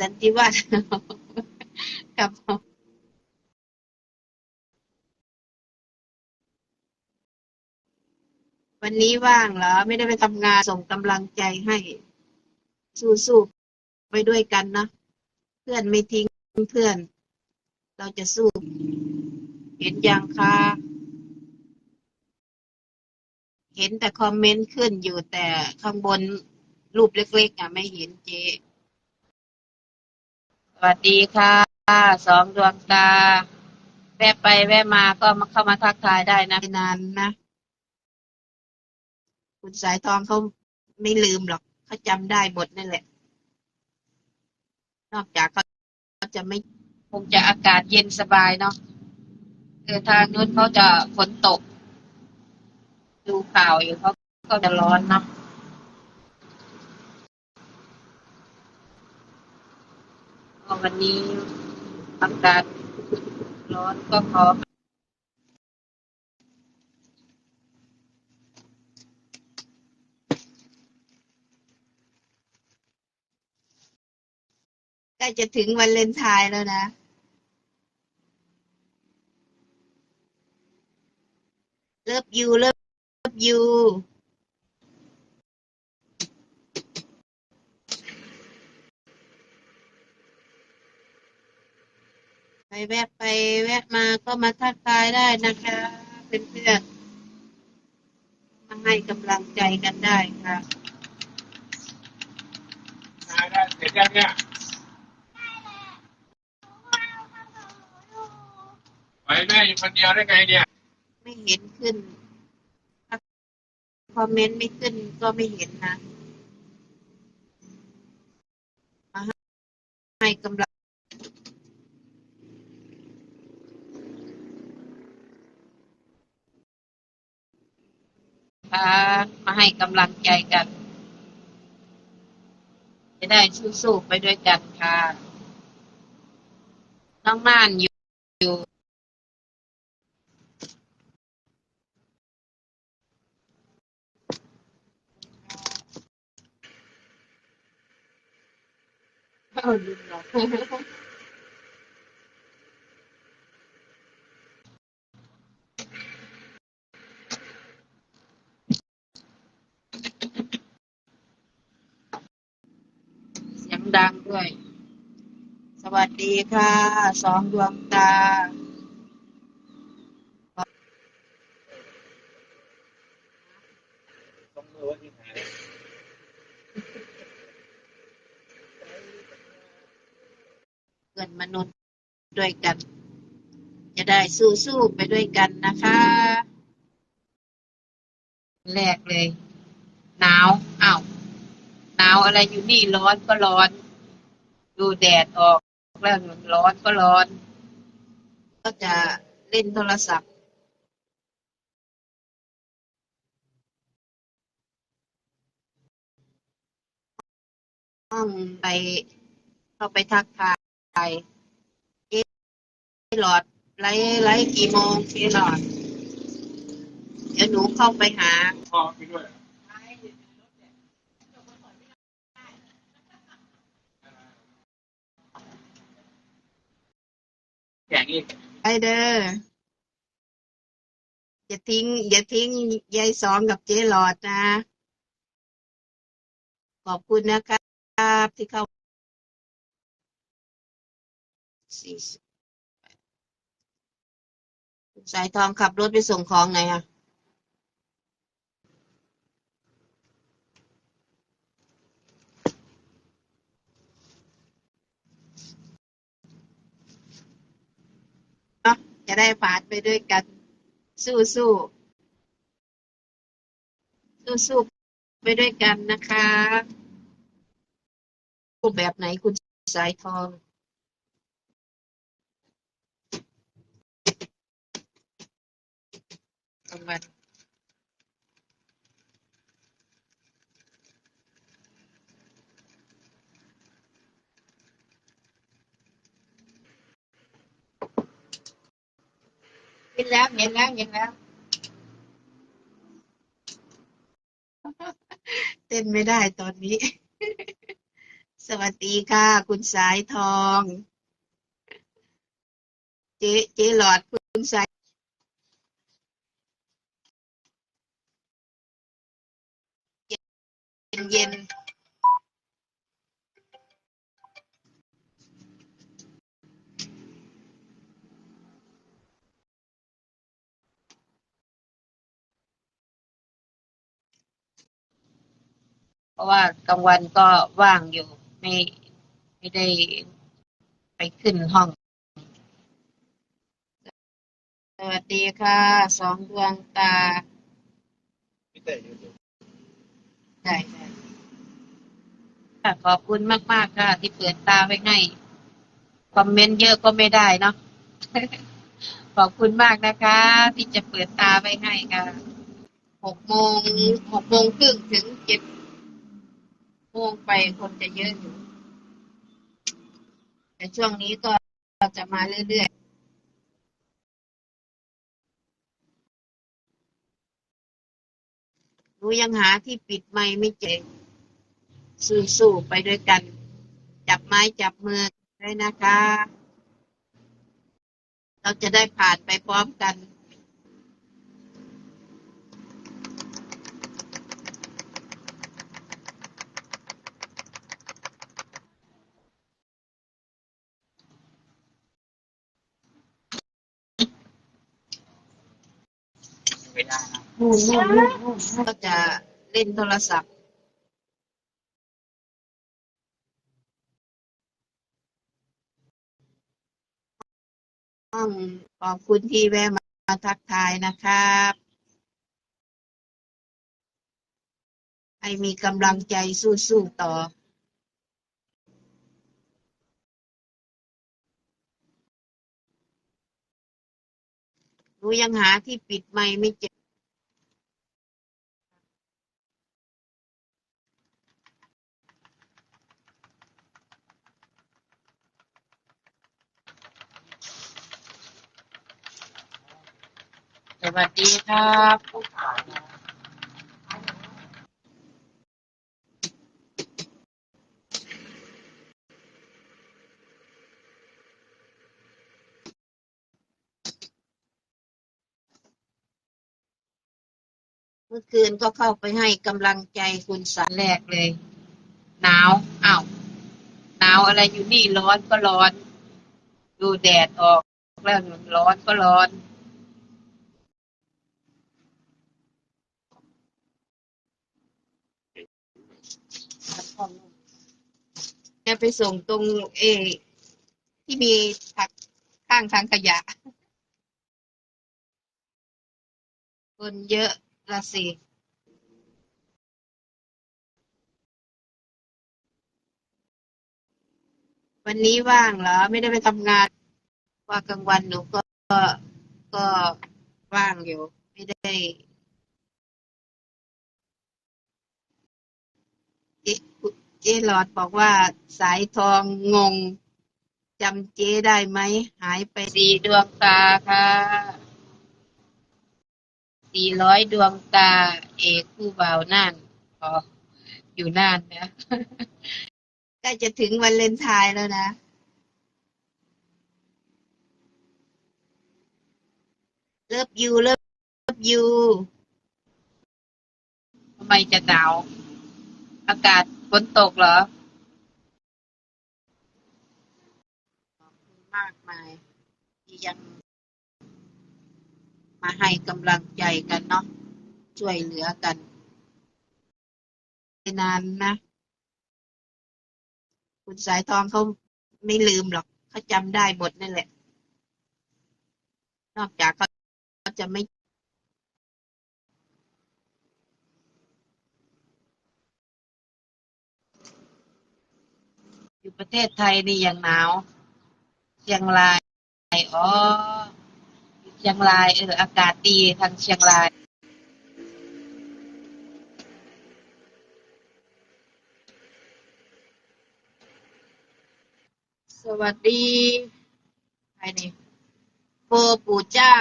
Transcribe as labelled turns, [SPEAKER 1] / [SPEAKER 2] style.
[SPEAKER 1] สันติวัฒน์ครับวันนี้ว่างเหรอ ไม่ได้ไปทำงานส่งกำลังใจให้ สู้ๆไปด้วยกันนะ เพื่อนไม่ทิ้งเพื่อน เราจะสู้ เห็นยังคะเห็นแต่คอมเมนต์ขึ้นอยู่แต่ข้างบนรูปเล็กๆอะไม่เห็นเจส วัสดีค่ะ สองดวงตา แวะไปแวะมาก็มาเข้ามาทักทายได้นะไม่นานนะ คุณสายทองเขาไม่ลืมหรอกเขาจำได้หมดนั่นแหละ นอกจากเขาเขาจะไม่คงจะอากาศเย็นสบายเนาะเออทางนู้นเขาจะฝนตก ดูข่าวอยู่เขาก็จะร้อนเนาะ วันนี้อากาศร้อนก็ขอใกล้จะถึงวันเลนไทน์แล้วนะเลิฟยูเลิฟยู แวะไปแวะมาก็มาทักทายได้นะคะเพื่อนๆมาให้กำลังใจกันได้ค่ะ
[SPEAKER 2] ได้ได้เสร็จยังเนี่ยไปแม่อยู่คนเดียวได้ไงเนี่ย
[SPEAKER 1] ไม่เห็นขึ้นถ้าคอมเมนต์ไม่ขึ้นก็ไม่เห็นนะ มาให้กำลังค่ะ มาให้กำลังใจกัน จะได้สู้ๆไปด้วยกันค่ะ น้องน่านอยู่อยู่เอาลืมหรอกเสียง ดังด้วย สวัสดีค่ะ สองดวงตา
[SPEAKER 2] ต้องมือว่าที่ไหน
[SPEAKER 1] เพื่อนมนุษย์ด้วยกัน จะได้สู้ๆไปด้วยกันนะคะ แรกเลย หนาวอ้าว หนาวอะไรอยู่นี่ร้อนก็ร้อน ดูแดดออกแล้วร้อนก็ร้อน ก็จะเล่นโทรศัพท์ ห้องไปเข้าไปทักทายเจ๊หลอดไลฟ์ไลฟ์กี่โมงเจ๊หลอด เดี๋ยวหนูเข้าไปหา
[SPEAKER 2] พ่อไปด้วย แข่งอีก
[SPEAKER 1] ไปเด้ออย่าทิ้ง อย่าทิ้งยายสองกับเจ๊หลอดนะ ขอบคุณนะครับที่เข้าสี่สิบสายทองขับรถไปส่งของไหนอะเนาะ จะได้ผ่านไปด้วยกัน สู้สู้สู้สู้ไปด้วยกันนะคะรูปแบบไหนคุณสายทองทำงวัน แล้วเห็นแล้วเห็นแล้วเต้นไม่ได้ตอนนี้ สวัสดีค่ะ คุณสายทอง เจ๊เจ๊หลอดคุณสายเย็นเย็นเพ ราะว่ากลางวันก็ว่างอยู่ไม่ไม่ได้ไปขึ้นห้อง สวัสดีค่ะ สองดวงตา
[SPEAKER 2] พี่เต้อยู่
[SPEAKER 1] ได้ได้ค่ะขอบคุณมาก ๆ ค่ะ ที่เปิดตาไว้ให้ คอมเมนต์เยอะก็ไม่ได้เนาะขอบคุณมากนะคะ ที่จะเปิดตาไว้ให้ค่ะหกโมงหกโมงครึ่งถึงเจ็ด โมงไปคนจะเยอะอยู่ แต่ช่วงนี้ก็จะมาเรื่อยๆรู้ยังหาที่ปิดไมค์ไม่เจอสู้ๆไปด้วยกัน จับไม้จับมือด้วยนะคะ เราจะได้ผ่านไปพร้อมกัน
[SPEAKER 2] ไม่ได้นะ
[SPEAKER 1] ก็จะเล่นโทรศัพท์ต้องขอบคุณที่แวะมาทักทายนะครับให้มีกำลังใจสู้ๆต่อ รู้ยังหาที่ปิดไมค์ไม่เจอสวัสดีครับ เมื่อคืนก็เข้าไปให้กำลังใจคุณสารแรกเลย หนาวอ้าวหนาวอะไรอยู่นี่ร้อนก็ร้อน ดูแดดออกแล้วร้อนก็ร้อนแกไปส่งตรงเอ ที่มีผักข้างทางขยะ คนเยอะ ละสิวันนี้ว่างเหรอ ไม่ได้ไปทำงาน ว่ากลางวันหนูก็ก็ว่างอยู่ ไม่ได้เจ๊เจหลอดบอกว่าสายทองงงจำเจ๊ได้ไหม หายไปสี่ดวงตาค่ะ สี่ร้อยดวงตา เอกผู้บ่าวน่านอ๋ออยู่น่านนะใกล้จะถึงวันเลนไทน์แล้วนะเลิฟยูเลิฟยูทำไมจะหนาว อากาศฝนตกเหรอขอบคุณมากมายที่ยัง มาให้กำลังใจกันเนาะช่วยเหลือกันนานนะ คุณสายทองเขาไม่ลืมหรอกเขาจำได้หมดนั่นแหละ นอกจากเขาจะไม่อยู่ประเทศไทยนี่ยังหนาวเชียงรายอ๋อ เชียงรายเอออากาศดีทางเชียงรายสวัสดีใครนี่โบปู่เจ้า